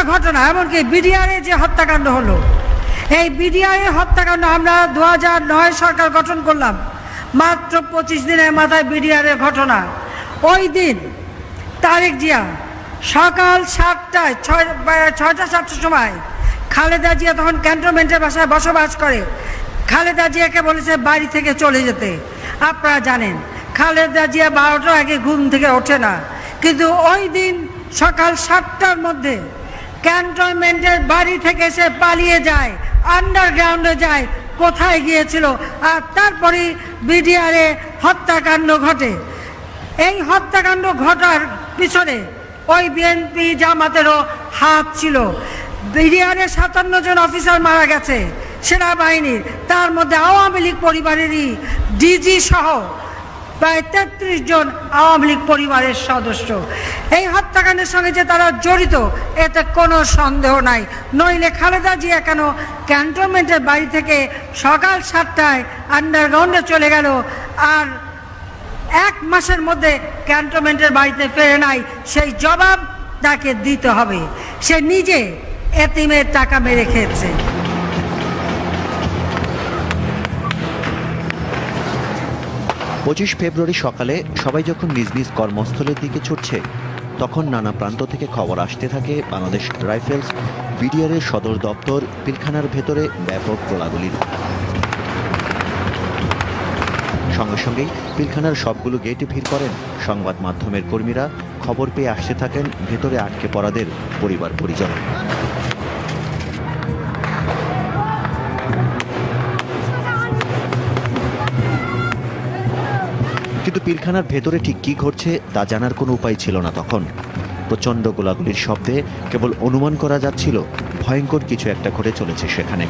প্রত্যেকটা ঘটনা, এমনকি বিডিআরে যে হত্যাকাণ্ড হলো, এই বিডিআরে হত্যাকাণ্ড আমরা দু নয় সরকার গঠন করলাম। মাত্র পঁচিশ দিনের মাথায় বিডিআরের ঘটনা। ওই দিন, তারেক জিয়া সকাল সাতটায়, ছয় ছয়টা সাতটার সময় খালেদা জিয়া তখন ক্যান্টনমেন্টের বাসায় বসবাস করে। খালেদা জিয়াকে বলেছে, বাড়ি থেকে চলে যেতে। আপনারা জানেন, খালেদা জিয়া বারোটার আগে ঘুম থেকে ওঠে না। কিন্তু ওই দিন সকাল সাতটার মধ্যে ক্যান্টনমেন্টের বাড়ি থেকে সে পালিয়ে যায় আন্ডারগ্রাউন্ডে যায়, কোথায় গিয়েছিল আর তারপরে বিডিআরে হত্যাকাণ্ড ঘটে। এই হত্যাকাণ্ড ঘটার পিছনে ওই বিএনপি জামাতেরও হাত ছিল। বিডিআরে সাতান্ন জন অফিসার মারা গেছে, সেনাবাহিনীর, তার মধ্যে আওয়ামী লীগ পরিবারেরই ডিজি সহ প্রায় তেত্রিশ জন আওয়ামী লীগ পরিবারের সদস্য। এই হত্যাকাণ্ডের সঙ্গে যে তারা জড়িত, এতে কোনো সন্দেহ নাই। নইলে খালেদা জিয়া কেন ক্যান্টনমেন্টের বাড়ি থেকে সকাল সাতটায় আন্ডারগ্রাউন্ডে চলে গেল আর এক মাসের মধ্যে ক্যান্টনমেন্টের বাড়িতে ফেরে নাই? সেই জবাব তাকে দিতে হবে। সে নিজে এতিমের টাকা মেরে খেয়েছে। পঁচিশ ফেব্রুয়ারি সকালে সবাই যখন নিজ নিজ কর্মস্থলের দিকে ছুটছে, তখন নানা প্রান্ত থেকে খবর আসতে থাকে বাংলাদেশ রাইফেলস বিডিআরের সদর দপ্তর পিলখানার ভেতরে ব্যাপক গোলাগুলির সঙ্গে সঙ্গেই পিলখানার সবগুলো গেটে ভিড় করেন সংবাদ মাধ্যমের কর্মীরা। খবর পেয়ে আসতে থাকেন ভেতরে আটকে পড়াদের পরিবার পরিজন কিন্তু পিলখানার ভেতরে ঠিক কি ঘটছে তা জানার কোনো উপায় ছিল না তখন। প্রচণ্ড গোলাগুলির শব্দে কেবল অনুমান করা যাচ্ছিল, ভয়ঙ্কর কিছু একটা ঘটে চলেছে সেখানে।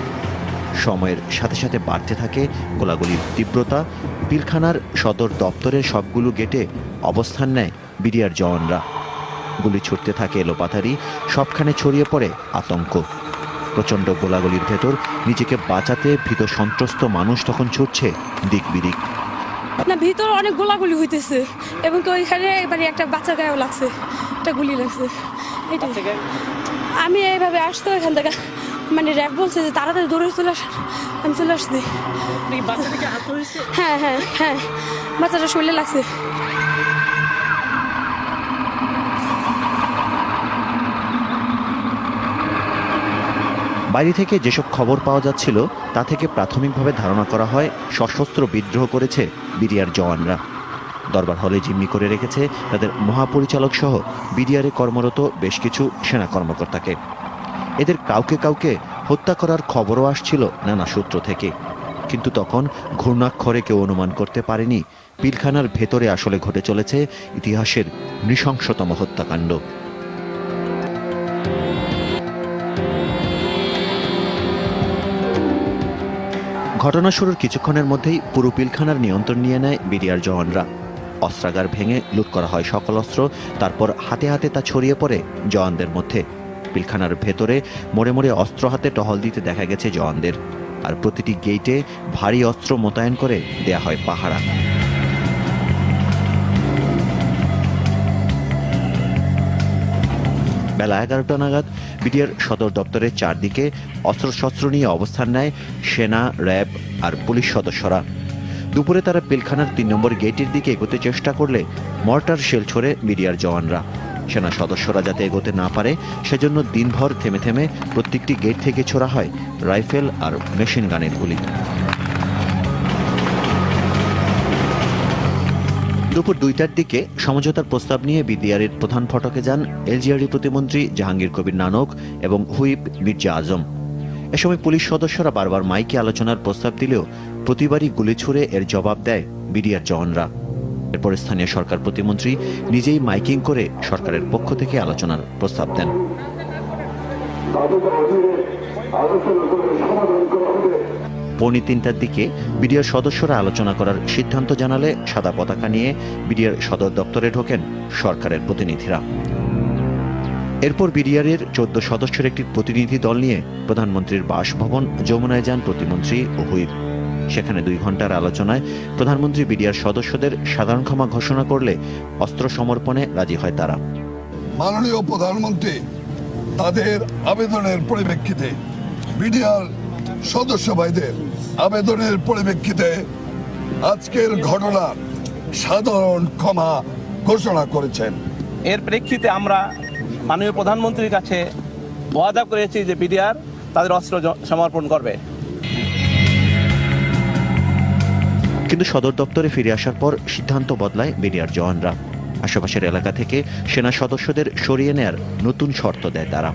সময়ের সাথে সাথে বাড়তে থাকে গোলাগুলির তীব্রতা। পিলখানার সদর দপ্তরের সবগুলো গেটে অবস্থান নেয় বিডিআর জওয়ানরা। গুলি ছুটতে থাকে এলোপাথারি, সবখানে ছড়িয়ে পড়ে আতঙ্ক। প্রচণ্ড গোলাগুলির ভেতর নিজেকে বাঁচাতে ভীত সন্ত্রস্ত মানুষ তখন ছুটছে দিক বিদিক। না ভিতরে অনেক গোলাগুলি হইতেছে। এবং ওইখানে এবারে একটা বাচ্চা গায়েও লাগছে একটা গুলি লাগছে। এটাই। আমি এইভাবে আসতো এখান থেকে মানে র্যাব বলছে যে তাড়াতাড়ি দৌড়ে চলে আস আমি চলে আসছি। হ্যাঁ হ্যাঁ হ্যাঁ। বাচ্চাটা শরীরে লাগছে। বাইরে থেকে যেসব খবর পাওয়া যাচ্ছিল, তা থেকে প্রাথমিকভাবে ধারণা করা হয়, সশস্ত্র বিদ্রোহ করেছে বিডিআর জওয়ানরা। দরবার হলে জিম্মি করে রেখেছে তাদের মহাপরিচালক সহ বিডিআরে কর্মরত বেশ কিছু সেনা কর্মকর্তাকে। এদের কাউকে কাউকে হত্যা করার খবরও আসছিল নানা সূত্র থেকে। কিন্তু তখন ঘূর্ণাক্ষরে কেউ অনুমান করতে পারেনি, পিলখানার ভেতরে আসলে ঘটে চলেছে ইতিহাসের নৃশংসতম হত্যাকাণ্ড। ঘটনা শুরুর কিছুক্ষণের মধ্যেই পুরো পিলখানার নিয়ন্ত্রণ নিয়ে নেয় বিডিআর জওয়ানরা। অস্ত্রাগার ভেঙে লুট করা হয় সকল অস্ত্র, তারপর হাতে হাতে তা ছড়িয়ে পড়ে জওয়ানদের মধ্যে। পিলখানার ভেতরে মোড়ে মোড়ে অস্ত্র হাতে টহল দিতে দেখা গেছে জওয়ানদের। আর প্রতিটি গেইটে ভারী অস্ত্র মোতায়েন করে দেয়া হয় পাহারা। বেলা এগারোটা নাগাদ বিডিআর সদর দপ্তরের চারদিকে অস্ত্রশস্ত্র নিয়ে অবস্থান নেয় সেনা, র্যাব আর পুলিশ সদস্যরা। দুপুরে তারা পিলখানার তিন নম্বর গেটের দিকে এগোতে চেষ্টা করলে মর্টার শেল ছড়ে বিডিআর জওয়ানরা। সেনা সদস্যরা যাতে এগোতে না পারে, সেজন্য দিনভর থেমে থেমে প্রত্যেকটি গেট থেকে ছোড়া হয় রাইফেল আর মেশিন গানের গুলি। দুপুর দুইটার দিকে সমঝোতার প্রস্তাব নিয়ে বিডিআরের প্রধান ফটকে যান এলজিআরডি প্রতিমন্ত্রী জাহাঙ্গীর কবির নানক এবং হুইপ মির্জা আজম। এ সময় পুলিশ সদস্যরা বারবার মাইকে আলোচনার প্রস্তাব দিলেও প্রতিবারই গুলি ছুড়ে এর জবাব দেয় বিডিআর জওয়ানরা। এরপর স্থানীয় সরকার প্রতিমন্ত্রী নিজেই মাইকিং করে সরকারের পক্ষ থেকে আলোচনার প্রস্তাব দেন। পৌনে তিনটার দিকে বিডিআর সদস্যরা আলোচনা করার সিদ্ধান্ত জানালে সাদা পতাকা নিয়ে বিডিআর সদর দপ্তরে ঢোকেন সরকারের প্রতিনিধিরা। এরপর বিডিআরের চোদ্দ সদস্যের একটি প্রতিনিধি দল নিয়ে প্রধানমন্ত্রীর বাসভবন যমুনায় যান প্রতিমন্ত্রী ও হুইপ সেখানে দুই ঘণ্টার আলোচনায় প্রধানমন্ত্রী বিডিআর সদস্যদের সাধারণ ক্ষমা ঘোষণা করলে অস্ত্র সমর্পণে রাজি হয় তারা। মাননীয় প্রধানমন্ত্রী, তাদের আবেদনের পরিপ্রেক্ষিতে বিডিআর সদস্য ভাইদের আবেদনের পরিপ্রেক্ষিতে আজকের ঘটনা সাধারণ ক্ষমা ঘোষণা করেছেন। এর প্রেক্ষিতে আমরা মাননীয় প্রধানমন্ত্রীর কাছে ওয়াদা করেছি যে বিডিআর তাদের অস্ত্র সমর্পণ করবে। কিন্তু সদর দপ্তরে ফিরে আসার পর সিদ্ধান্ত বদলায় বিডিআর জওয়ানরা। আশেপাশের এলাকা থেকে সেনা সদস্যদের সরিয়ে নেয়ার নতুন শর্ত দেয় তারা।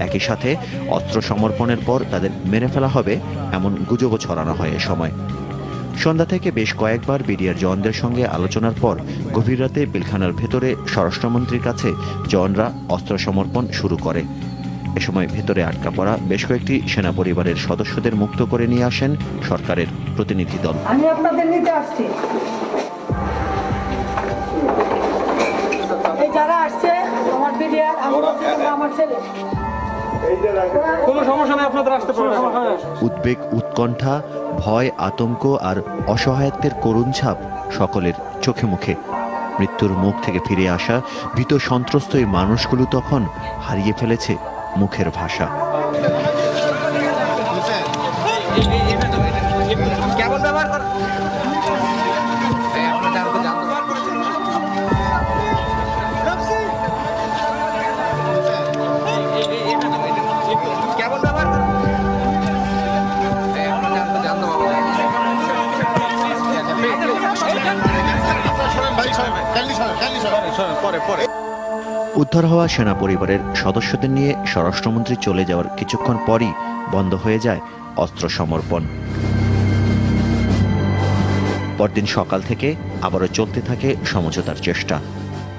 একই সাথে অস্ত্র সমর্পণের পর তাদের মেরে ফেলা হবে এমন গুজবও ছড়ানো হয় এ সময়। সন্ধ্যা থেকে বেশ কয়েকবার বিডিআর জওয়ানদের সঙ্গে আলোচনার পর গভীর রাতে পিলখানার ভেতরে স্বরাষ্ট্রমন্ত্রীর কাছে জওয়ানরা অস্ত্র সমর্পণ শুরু করে। এ সময় ভেতরে আটকা পড়া বেশ কয়েকটি সেনা পরিবারের সদস্যদের মুক্ত করে নিয়ে আসেন সরকারের প্রতিনিধি দল। আমি আপনাদের নিতে আসছি। আমার আমার ছেলে। উদ্বেগ উৎকণ্ঠা ভয় আতঙ্ক আর অসহায়ত্বের করুণ ছাপ সকলের চোখে মুখে। মৃত্যুর মুখ থেকে ফিরে আসা ভীত সন্ত্রস্ত এই মানুষগুলো তখন হারিয়ে ফেলেছে মুখের ভাষা। উদ্ধার হওয়া সেনা পরিবারের সদস্যদের নিয়ে স্বরাষ্ট্রমন্ত্রী চলে যাওয়ার কিছুক্ষণ পরই বন্ধ হয়ে যায় অস্ত্র সমর্পণ। পরদিন সকাল থেকে আবারও চলতে থাকে সমঝোতার চেষ্টা।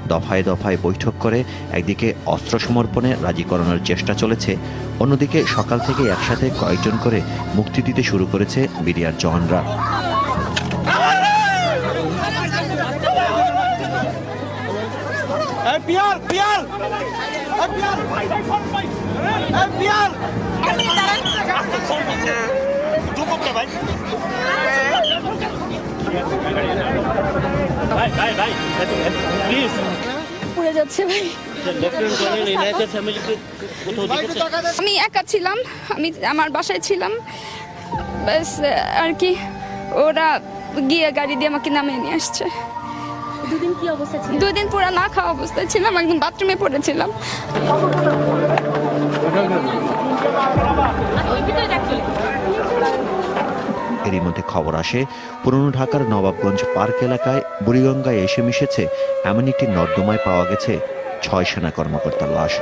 দফায় দফায় বৈঠক করে একদিকে অস্ত্র সমর্পণে রাজি করানোর চেষ্টা চলেছে, অন্যদিকে সকাল থেকে একসাথে কয়েকজন করে মুক্তি দিতে শুরু করেছে বিডিআর জওয়ানরা। পুড়ে যাচ্ছে ভাই। আমি একা ছিলাম আমি আমার বাসায় ছিলাম। ব্যাস আর কি ওরা গিয়ে গাড়ি দিয়ে আমাকে নামিয়ে নিয়ে আসছে। দুদিন কি অবস্থা ছিল? দুদিন পুরো না খাওয়া অবস্থায় ছিলাম একদম বাথরুমে পড়েছিলাম। এরই মধ্যে খবর আসে পুরনো ঢাকার নবাবগঞ্জ পার্ক এলাকায় বুড়িগঙ্গায় এসে মিশেছে এমন একটি নর্দমায় পাওয়া গেছে ছয় সেনা কর্মকর্তার লাশ।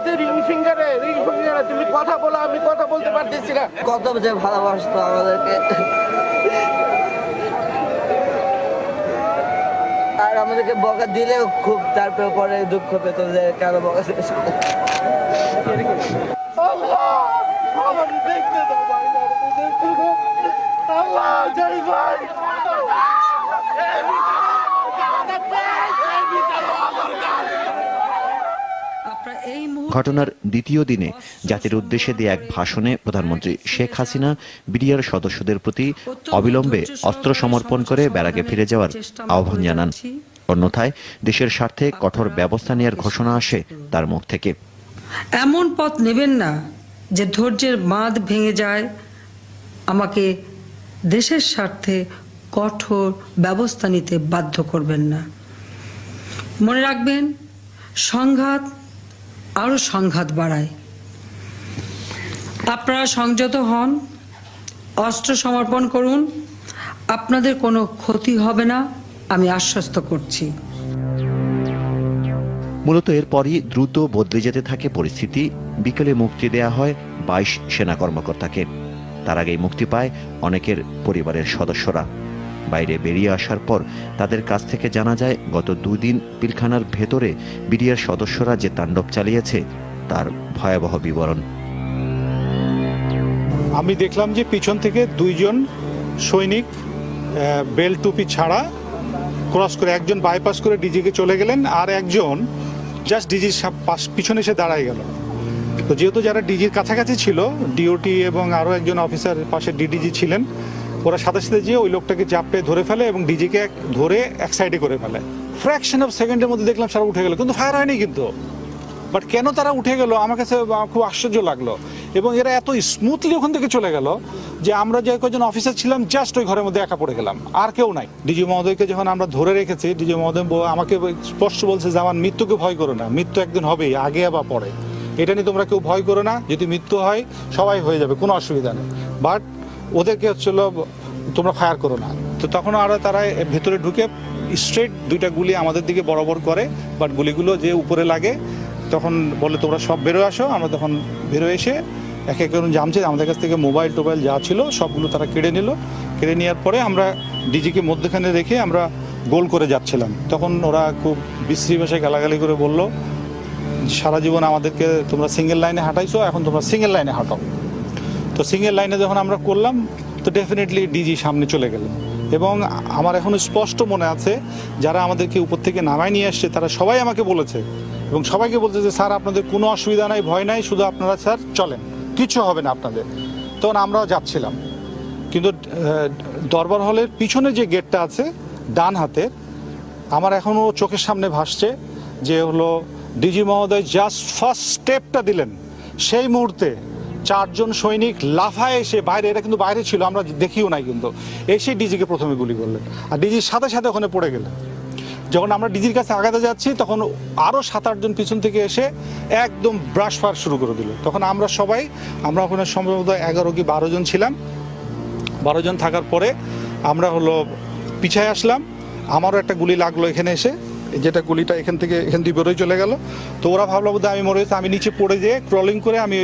বাহাতে রিং ফিঙ্গারে রিং ফিঙ্গারে তুমি কথা বলো আমি কথা বলতে পারতেছি না। কত যে ভালোবাসতো আমাদেরকে। আর আমাদেরকে বকা দিলেও খুব তারপরে পরে দুঃখ পেত যে কেন বকা দিয়েছে। আল্লাহ জয় ভাই। ঘটনার দ্বিতীয় দিনে জাতির উদ্দেশ্যে দিয়ে এক ভাষণে প্রধানমন্ত্রী শেখ হাসিনা বিডিআর সদস্যদের প্রতি অবিলম্বে অস্ত্র সমর্পণ করে ব্যারাকে ফিরে যাওয়ার আহ্বান জানান। অন্যথায় দেশের স্বার্থে কঠোর ব্যবস্থা নেওয়ার ঘোষণা আসে তার মুখ থেকে। এমন পথ নেবেন না যে ধৈর্যের বাঁধ ভেঙে যায়। আমাকে দেশের স্বার্থে কঠোর ব্যবস্থা নিতে বাধ্য করবেন না। মনে রাখবেন, সংঘাত আরও সংঘাত বাড়ায়। আপনারা সংযত হন, অস্ত্র সমর্পণ করুন, আপনাদের কোনো ক্ষতি হবে না, আমি আশ্বস্ত করছি। মূলত এরপরই দ্রুত বদলে যেতে থাকে পরিস্থিতি। বিকেলে মুক্তি দেয়া হয় বাইশ সেনা কর্মকর্তাকে। তার আগেই মুক্তি পায় অনেকের পরিবারের সদস্যরা। বাইরে বেরিয়ে আসার পর তাদের কাছ থেকে জানা যায়, গত দুদিন পিলখানার ভেতরে বিডিআর সদস্যরা যে তাণ্ডব চালিয়েছে, তার ভয়াবহ বিবরণ। আমি দেখলাম যে পিছন থেকে দুইজন সৈনিক বেল টুপি ছাড়া ক্রস করে একজন বাইপাস করে ডিজিকে চলে গেলেন আর একজন জাস্ট ডিজির পিছনে এসে দাঁড়ায় গেল। তো যেহেতু যারা ডিজির কাছাকাছি ছিল, ডিওটি এবং আরও একজন অফিসার পাশে ডিডিজি ছিলেন ওরা সাথে সাথে যেয়ে ওই লোকটাকে চাপে ধরে ফেলে এবং ডিজিকে ধরে এক সাইডে করে ফেলে। ফ্র্যাকশন অফ সেকেন্ডের মধ্যে দেখলাম সারা উঠে গেল, কিন্তু ফায়ার হয়নি কিন্তু। বাট কেন তারা উঠে গেল? আমার কাছে খুব আশ্চর্য লাগল। এবং এরা এত স্মুথলি ওখান থেকে চলে গেল যে আমরা যে কজন অফিসার ছিলাম জাস্ট ওই ঘরের মধ্যে একা পড়ে গেলাম। আর কেউ নাই। ডিজি মহোদয়কে যখন আমরা ধরে রেখেছি ডিজি মহোদয় আমাকে স্পষ্ট বলছে যে, আমার মৃত্যুকে ভয় করো না। মৃত্যু একদিন হবেই, আগে বা পরে এটা নিয়ে তোমরা কেউ ভয় করো না। যদি মৃত্যু হয়, সবাই হয়ে যাবে, কোনো অসুবিধা নেই। বাট ওদেরকে হচ্ছিল, তোমরা ফায়ার করো না। তো তখন আরও তারা ভেতরে ঢুকে স্ট্রেট দুইটা গুলি আমাদের দিকে বরাবর করে বাট গুলিগুলো যে উপরে লাগে, তখন বলে, তোমরা সব বেরো আসো। আমরা তখন বেরো এসে এক এক করে জামছে, আমাদের কাছ থেকে মোবাইল টোবাইল যা ছিল সবগুলো তারা কেড়ে নিল। কেড়ে নেওয়ার পরে আমরা ডিজিকে মধ্যখানে রেখে আমরা গোল করে যাচ্ছিলাম। তখন ওরা খুব বিশ্রী ভাষায় গালাগালি করে বলল, সারা জীবন আমাদেরকে তোমরা সিঙ্গেল লাইনে হাঁটাইছো, এখন তোমরা সিঙ্গেল লাইনে হাঁটাও। তো সিঙ্গেল লাইনে যখন আমরা করলাম, তো ডেফিনেটলি ডিজি সামনে চলে গেলেন এবং আমার এখনও স্পষ্ট মনে আছে, যারা আমাদেরকে উপর থেকে নামায় নিয়ে আসছে, তারা সবাই আমাকে বলেছে। এবং সবাইকে বলছে যে, স্যার, আপনাদের কোনো অসুবিধা নাই, ভয় নাই, শুধু আপনারা, স্যার, চলেন। কিছু হবে না আপনাদের। তখন আমরাও যাচ্ছিলাম। কিন্তু দরবার হলের পিছনে যে গেটটা আছে, ডান হাতে, আমার এখনও চোখের সামনে ভাসছে যে হলো ডিজি মহোদয় জাস্ট ফার্স্ট স্টেপটা দিলেন। সেই মুহূর্তে চারজন সৈনিক লাফায় এসে বাইরে, এটা কিন্তু বাইরে ছিল, আমরা দেখিও নাই কিন্তু। এসে ডিজিকে প্রথমে গুলি করলেন। আর ডিজির সাথে সাথে ওখানে পড়ে গেলেন। যখন আমরা ডিজির কাছে আগাতে যাচ্ছি, তখন আরও সাত আটজন পিছন থেকে এসে একদম ব্রাশ ফার শুরু করে দিল। তখন আমরা সবাই, আমরা ওখানে সম্ভবত এগারো কি বারো জন ছিলাম। বারো জন থাকার পরে আমরা হলো পিছায় আসলাম। আমারও একটা গুলি লাগল এখানে এসে। যেটা গুলিটা এখান থেকে, এখান দিয়ে বেরোয় চলে গেল। তো ওরা ভাবলো বোধহয় আমি মরে আমি নিচে পড়ে যেয়ে ক্রলিং করে আমি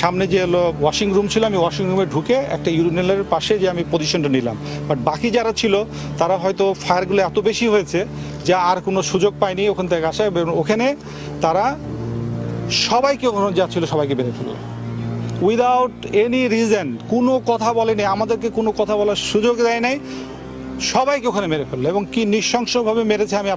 সামনে যে ওয়াশিং রুম ছিল, আমি ওয়াশিং রুমে ঢুকে একটা ইউরিনেলের পাশে যে আমি পজিশনটা নিলাম। বাট বাকি যারা ছিল, তারা হয়তো ফায়ারগুলো এত বেশি হয়েছে যে আর কোনো সুযোগ পায়নি ওখান থেকে আসা ওখানে তারা সবাইকে ওখানে যা ছিল সবাইকে বেড়ে ফেলল উইদাউট এনি রিজন কোনো কথা বলেনি, আমাদেরকে কোনো কথা বলার সুযোগ দেয় নাই, সবাইকে ওখানে মেরে ফেলল এবং কি নৃশংসভাবে মেরেছে আমি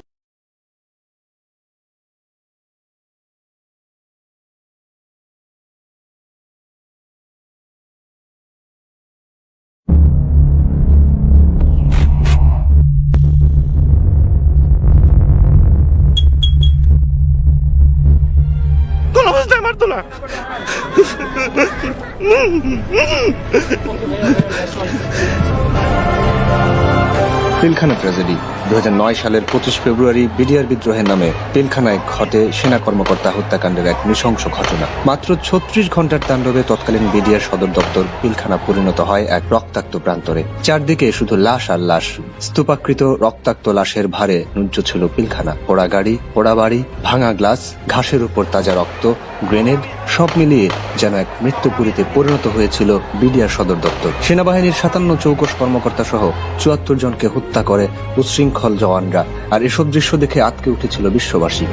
মারতো না পিলখানা ট্র্যাজেডি। দু সালের পঁচিশ ফেব্রুয়ারি বিডিআর বিদ্রোহের নামে পিলখানায় ঘটে সেনা কর্মকর্তা হত্যাকাণ্ডের এক নৃশংস ঘটনা। মাত্র ছত্রিশ ঘণ্টার তাণ্ডবে তৎকালীন বিডিআর সদর দপ্তর পিলখানা পরিণত হয় এক রক্তাক্ত প্রান্তরে। চারদিকে শুধু লাশ আর লাশ। স্তূপাকৃত রক্তাক্ত লাশের ভারে নুজ্জ ছিল পিলখানা। পোড়া গাড়ি পোড়া বাড়ি ভাঙা গ্লাস, ঘাসের উপর তাজা রক্ত, গ্রেনেড সব মিলিয়ে যেন এক মৃত্যুপুরীতে পরিণত হয়েছিল বিডিআর সদর দপ্তর। সেনাবাহিনীর সাতান্ন চৌকস কর্মকর্তা সহ চুয়াত্তর জনকে হত্যা করে উচ্ছৃঙ্খল জওয়ানরা, আর এসব দৃশ্য দেখে আটকে উঠেছিল বিশ্ববাসী।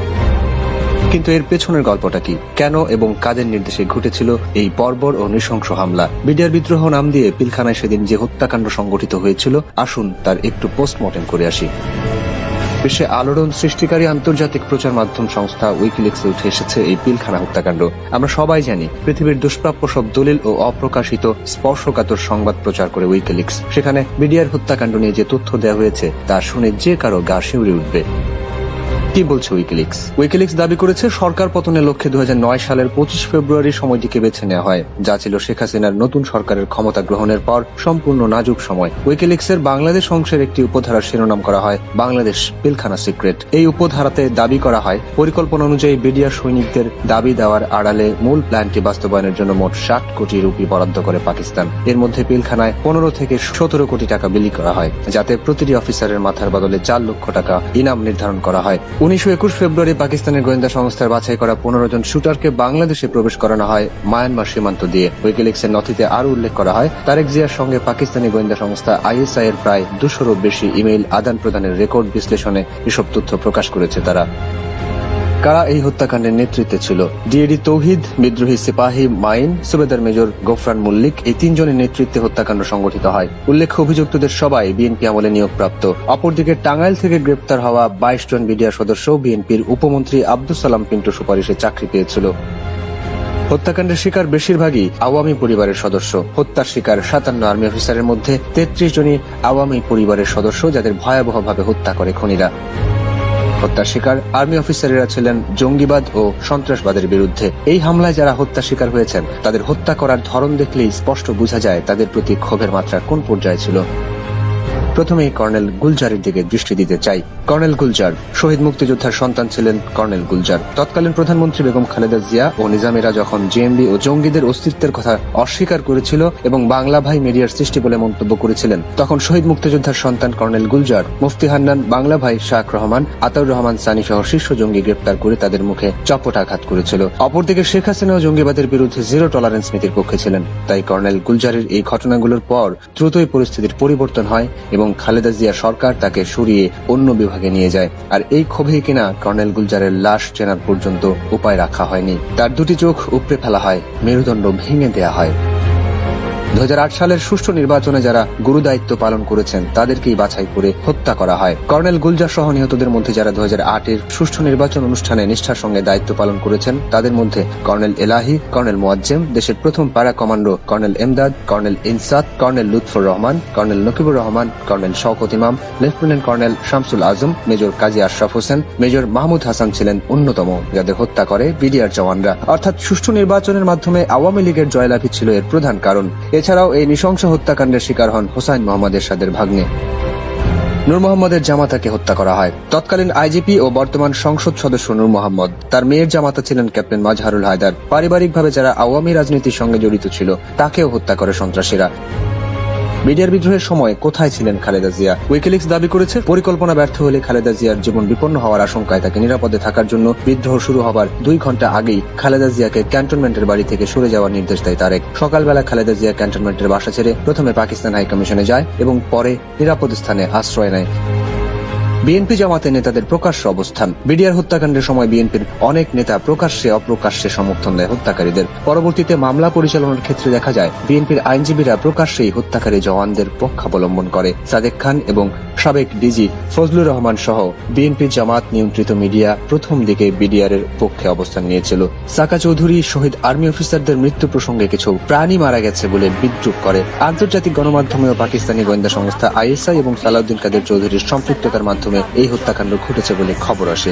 কিন্তু এর পেছনের গল্পটা কি? কেন এবং কাদের নির্দেশে ঘটেছিল এই বর্বর ও নৃশংস হামলা? বিডিআর বিদ্রোহ নাম দিয়ে পিলখানায় সেদিন যে হত্যাকাণ্ড সংগঠিত হয়েছিল, আসুন তার একটু পোস্টমর্টেম করে আসি। বিশ্বে আলোড়ন সৃষ্টিকারী আন্তর্জাতিক প্রচার মাধ্যম সংস্থা উইকিলিক্সে উঠে এসেছে এই পিলখানা হত্যাকাণ্ড। আমরা সবাই জানি, পৃথিবীর দুষ্প্রাপ্য সব দলিল ও অপ্রকাশিত স্পর্শকাতর সংবাদ প্রচার করে উইকিলিক্স। সেখানে মিডিয়ার হত্যাকাণ্ড নিয়ে যে তথ্য দেওয়া হয়েছে, তা শুনে যে কারও গা শিউরে উঠবে। কি বলছে উইকিলিক্স উইকিলিক্স দাবি করেছে, সরকার পতনের লক্ষ্যে দু হাজার নয় সালের পঁচিশ ফেব্রুয়ারি সময়টিকে বেছে নেওয়া হয়। যা ছিল শেখ হাসিনার নতুন সরকারের ক্ষমতা গ্রহণের পর সম্পূর্ণ নাজুক সময়। উইকিলিক্সের বাংলাদেশ অংশের একটি উপধারার শিরোনাম করা হয়, বাংলাদেশ পিলখানা সিক্রেট। এই উপধারাতে দাবি করা হয়, পরিকল্পনা অনুযায়ী বিডিআর সৈনিকদের দাবি দেওয়ার আড়ালে মূল প্ল্যানটি বাস্তবায়নের জন্য মোট ষাট কোটি রুপি বরাদ্দ করে পাকিস্তান। এর মধ্যে পিলখানায় পনেরো থেকে সতেরো কোটি টাকা বিলি করা হয়, যাতে প্রতিটি অফিসারের মাথার বদলে চার লক্ষ টাকা ইনাম নির্ধারণ করা হয়। উনিশশো একুশ ফেব্রুয়ারি পাকিস্তানের গোয়েন্দা সংস্থার বাছাই করা পনেরো জন শুটারকে বাংলাদেশে প্রবেশ করানো হয় মায়ানমার সীমান্ত দিয়ে। উইকিলিক্সের নথিতে আরও উল্লেখ করা হয়, তারেক জিয়ার সঙ্গে পাকিস্তানি গোয়েন্দা সংস্থা আইএসআই এর প্রায় দুশোরও বেশি ইমেইল আদান প্রদানের রেকর্ড বিশ্লেষণে এসব তথ্য প্রকাশ করেছে তারা। কারা এই হত্যাকাণ্ডের নেতৃত্বে ছিল? ডিএডি তৌহিদ, বিদ্রোহী সিপাহী মাইন, সুবেদার মেজর গোফরান মল্লিক এই তিনজনের নেতৃত্বে হত্যাকাণ্ড সংগঠিত হয়। উল্লেখ্য, অভিযুক্তদের সবাই বিএনপি আমলে নিয়োগপ্রাপ্ত। অপরদিকে টাঙ্গাইল থেকে গ্রেপ্তার হওয়া বাইশ জন বিডিআর সদস্য বিএনপির উপমন্ত্রী আব্দুল সালাম পিন্টু সুপারিশে চাকরি পেয়েছিল। হত্যাকাণ্ডের শিকার বেশিরভাগই আওয়ামী পরিবারের সদস্য। হত্যার শিকার সাতান্ন আর্মি অফিসারের মধ্যে তেত্রিশ জনই আওয়ামী পরিবারের সদস্য, যাদের ভয়াবহভাবে হত্যা করে খনিরা। হত্যার শিকার আর্মি অফিসারেরা ছিলেন জঙ্গিবাদ ও সন্ত্রাসবাদের বিরুদ্ধে। এই হামলায় যারা হত্যা শিকার হয়েছেন, তাদের হত্যা করার ধরন দেখলেই স্পষ্ট বোঝা যায় তাদের প্রতি ক্ষোভের মাত্রা কোন পর্যায়ে ছিল। প্রথমেই কর্নেল গুলজারের দিকে দৃষ্টি দিতে চাই। কর্নেল গুলজার, শহীদ মুক্তিযোদ্ধার সন্তান ছিলেন কর্নেল গুলজার। তৎকালীন প্রধানমন্ত্রী বেগম খালেদা জিয়া ও নিজামেরা যখন জেএমবি ও জঙ্গিদের অস্তিত্বের কথা অস্বীকার করেছিল এবং বাংলা ভাই মিডিয়ার সৃষ্টি বলে মন্তব্য করেছিলেন, তখন শহীদ মুক্তিযোদ্ধার সন্তান কর্নেল গুলজার, মুফতি হান্নান, বাংলা ভাই শাহ রহমান, আতাউর রহমান সানি সহ শীর্ষ জঙ্গি গ্রেপ্তার করে তাদের মুখে চপট আঘাত করেছিল। অপরদিকে শেখ হাসিনাও জঙ্গিবাদের বিরুদ্ধে জিরো টলারেন্স নীতির পক্ষে ছিলেন। তাই কর্নেল গুলজারের এই ঘটনাগুলোর পর দ্রুতই পরিস্থিতির পরিবর্তন হয় এবং খালেদা জিয়া সরকার তাকে সরিয়ে অন্য বিভাগে নিয়ে যায়। আর এই ক্ষোভেই কিনা কর্নেল গুলজারের লাশ চেনার পর্যন্ত উপায় রাখা হয়নি। তার দুটি চোখ উপড়ে ফেলা হয়, মেরুদণ্ড ভেঙে দেয়া হয়। দু হাজার আট সালের সুষ্ঠু নির্বাচনে যারা গুরু দায়িত্ব পালন করেছেন, তাদেরকেই বাছাই করে হত্যা করা হয়। কর্নেল গুলজার সহ নিহতদের মধ্যে যারা দু এর সুষ্ঠু নির্বাচন অনুষ্ঠানে নিষ্ঠার সঙ্গে দায়িত্ব পালন করেছেন, তাদের মধ্যে কর্নেল এলাহি, কর্নেল মোয়াজ্জেম, দেশের প্রথম para commando colonel Emdad, colonel Insad, colonel Lutfor Rahman, colonel Nakibur Rahman, colonel Shawkat Imam, lieutenant colonel Shamsul Azam, major Kazi Ashraf Hossain, major Mahmud Hasan ছিলেন অন্যতম, যাদের হত্যা করে বিডিআর জওয়ানরা। অর্থাৎ সুষ্ঠু নির্বাচনের মাধ্যমে আওয়ামী লীগের জয়লাভই ছিল এর প্রধান কারণ। এছাড়াও এই নৃশংস হত্যাকাণ্ডের শিকার হন হোসাইন মোহাম্মদ এরশাদের ভাগ্নে। নূর মোহাম্মদের জামাতাকে হত্যা করা হয়। তৎকালীন আইজিপি ও বর্তমান সংসদ সদস্য নূর মোহাম্মদ। তার মেয়ের জামাতা ছিলেন ক্যাপ্টেন মাজহারুল হায়দার। পারিবারিকভাবে যারা আওয়ামী রাজনীতির সঙ্গে জড়িত ছিল, তাকেও হত্যা করে সন্ত্রাসীরা। মিডিয়ার বিদ্রোহের সময় কোথায় ছিলেন খালেদা জিয়া? উইকিলিক্স দাবি করেছে, পরিকল্পনা ব্যর্থ হলে খালেদা জিয়ার জীবন বিপন্ন হওয়ার আশঙ্কায় তাকে নিরাপদে থাকার জন্য বিদ্রোহ শুরু হবার দুই ঘণ্টা আগেই খালেদা জিয়াকে ক্যান্টনমেন্টের বাড়ি থেকে সরে যাওয়ার নির্দেশ দেয় তারেক। সকালবেলা খালেদা জিয়া ক্যান্টনমেন্টের বাসা ছেড়ে প্রথমে পাকিস্তান হাইকমিশনে যায় এবং পরে নিরাপদ স্থানে আশ্রয় নেয়। বিএনপি জামাতের নেতাদের প্রকাশ্য অবস্থান। বিডিআর হত্যাকাণ্ডের সময় বিএনপির অনেক নেতা প্রকাশ্যে অপ্রকাশ্যে সমর্থন দেয় হত্যাকারীদের। পরবর্তীতে মামলা পরিচালনার ক্ষেত্রে দেখা যায়, বিএনপির আইনজীবীরা প্রকাশ্যেই হত্যাকারী জওয়ানদের পক্ষাবলম্বন করে। সাদেক খান এবং সাবেক ডিজি ফজলুর রহমান সহ বিএনপি জামাত নিয়ন্ত্রিত মিডিয়া প্রথম দিকে বিডিআর এর পক্ষে অবস্থান নিয়েছিল। সাকা চৌধুরী শহীদ আর্মি অফিসারদের মৃত্যু প্রসঙ্গে কিছু প্রাণী মারা গেছে বলে বিদ্রুপ করে। আন্তর্জাতিক গণমাধ্যমেও পাকিস্তানি গোয়েন্দা সংস্থা আইএসআই এবং সালাউদ্দিন কাদের চৌধুরীর সম্পৃক্ততার মাধ্যমে এই হত্যাকাণ্ড ঘটেছে বলে খবর আসে।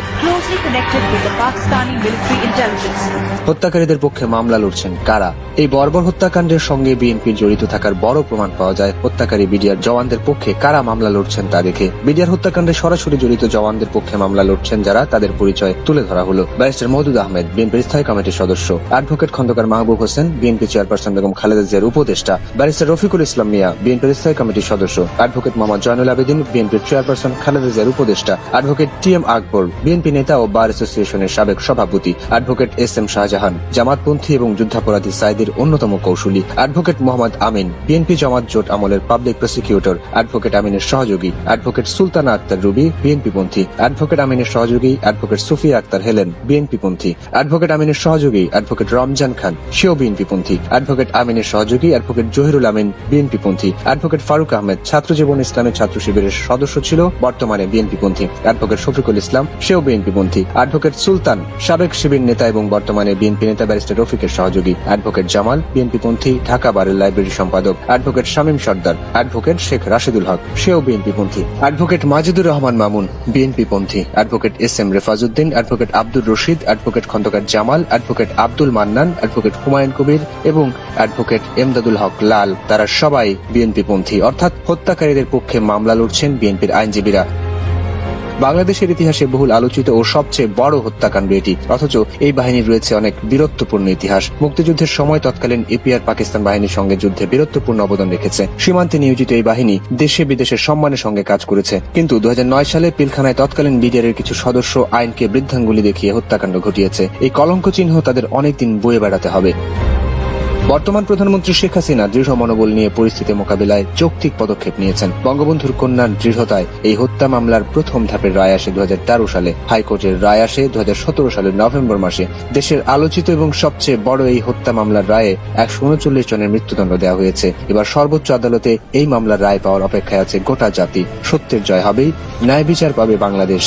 হত্যাকারীদের পক্ষে মামলা লড়ছেন কারা? এই বর্বর হত্যাকাণ্ডের সঙ্গে বিএনপির জড়িত থাকার বড় প্রমাণ পাওয়া যায় হত্যাকারী বিডিআর জওয়ানদের পক্ষে কারা মামলা লড়ছেন তা দেখে বিডিআর হত্যাকাণ্ডে সরাসরি জড়িত জওয়ানদের পক্ষে মামলা লড়ছেন যারা তাদের পরিচয় তুলে ধরা হলো। ব্যারিস্টার মহদুদ আহমেদ, বিএনপির স্থায়ী কমিটির সদস্য। Advocate Khandaker Mahbub Hossain, BNP chairperson Begum Khaleda জিয়ার উপদেষ্টা। ব্যারিস্টার রফিকুল ইসলাম মিয়া, বিএনপির স্থায়ী কমিটির সদস্য। অ্যাডভোকেট মোহাম্মদ জয়নুল আবেদিন, বিএনপির চেয়ারপারসন খালেদা জিয়ার উপদেষ্টা। Advocate T M Akbar, BNP নেতা ও বার অ্যাসোসিয়েশনের সাবেক সভাপতি। অ্যাডভোকেট এস এম শাহজাহান, জামাতপন্থী এবং যুদ্ধাপরাধী সাইদের অন্যতম কৌশলী। অ্যাডভোকেট মোহাম্মদ আমিন, বিএনপি জামাত জোট আমলের পাবলিক প্রসিকিউটর। অ্যাডভোকেট আমিনের সহযোগী। অ্যাডভোকেট সুলতানা আক্তার রুবি, বিএনপি পন্থী। অ্যাডভোকেট আমিনের সহযোগী advocate Sufia Akter Helen, BNP পন্থী। অ্যাডভোকেট আমিনের সহযোগী অ্যাডভোকেট রমজান খান, সেও বিএনপি পন্থী। অ্যাডভোকেট আমিনের সহযোগী অ্যাডভোকেট জহিরুল আমিন, বিএনপি পন্থী। অ্যাডভোকেট ফারুক আহমেদ ছাত্র জীবন ইসলামের ছাত্র শিবিরের সদস্য ছিল, বর্তমানে বিএনপি পন্থী। অ্যাডভোকেট শফিকুল ইসলাম, সেও বিএনপি পন্থী। অ্যাডভোকেট সুলতান, সাবেক শিবির নেতা এবং বর্তমানে বিএনপি নেতা ব্যারিস্টার রফিকের সহযোগী। অ্যাডভোকেট জামাল, বিএনপি পন্থী, ঢাকা বারের লাইব্রেরি সম্পাদক। অ্যাডভোকেট শামীম সর্দার, অ্যাডভোকেট শেখ রাশিদুল হক, সেও বিএনপি পন্থী। অ্যাডভোকেট মাজিদুর রহমান মামুন বিএনপি পন্থী। Advocate S M Refazuddin advocate Abdur Rashid advocate Khandaker Jamal advocate Abdul Mannan advocate Humayun Kabir এবং অ্যাডভোকেট এমদাদুল হক লাল। তারা সবাই বিএনপি পন্থী। অর্থাৎ হত্যাকারীদের পক্ষে মামলা লড়ছেন বিএনপির আইনজীবীরা। বাংলাদেশের ইতিহাসে বহুল আলোচিত ও সবচেয়ে বড় হত্যাকাণ্ড এটি। অথচ এই বাহিনীর রয়েছে অনেক বীরত্বপূর্ণ ইতিহাস। মুক্তিযুদ্ধের সময় তৎকালীন এপিআর পাকিস্তান বাহিনীর সঙ্গে যুদ্ধে বীরত্বপূর্ণ অবদান রেখেছে। সীমান্তে নিয়োজিত এই বাহিনী দেশে বিদেশে সম্মানের সঙ্গে কাজ করেছে। কিন্তু দু হাজার নয় সালে পিলখানায় তৎকালীন বিডিআরের কিছু সদস্য আইনকে বৃদ্ধাঙ্গুলি দেখিয়ে হত্যাকাণ্ড ঘটিয়েছে। এই কলঙ্ক চিহ্ন তাদের অনেকদিন বয়ে বেড়াতে হবে। বর্তমান প্রধানমন্ত্রী শেখ হাসিনা দৃঢ় মনোবল নিয়ে পরিস্থিতি মোকাবিলায় যৌক্তিক পদক্ষেপ নিয়েছেন। বঙ্গবন্ধুর কন্যার দৃঢ়তায় এই হত্যা মামলার প্রথম ধাপের রায় আসে দু হাজার তেরো সালে। হাইকোর্টের রায় আসে দু হাজার সতেরো সালের নভেম্বর মাসে। দেশের আলোচিত এবং সবচেয়ে বড় এই হত্যা মামলার রায়ে একশো উনচল্লিশ জনের মৃত্যুদণ্ড দেওয়া হয়েছে। এবার সর্বোচ্চ আদালতে এই মামলার রায় পাওয়ার অপেক্ষায় আছে গোটা জাতি। সত্যের জয় হবেই, ন্যায় বিচার পাবে বাংলাদেশ।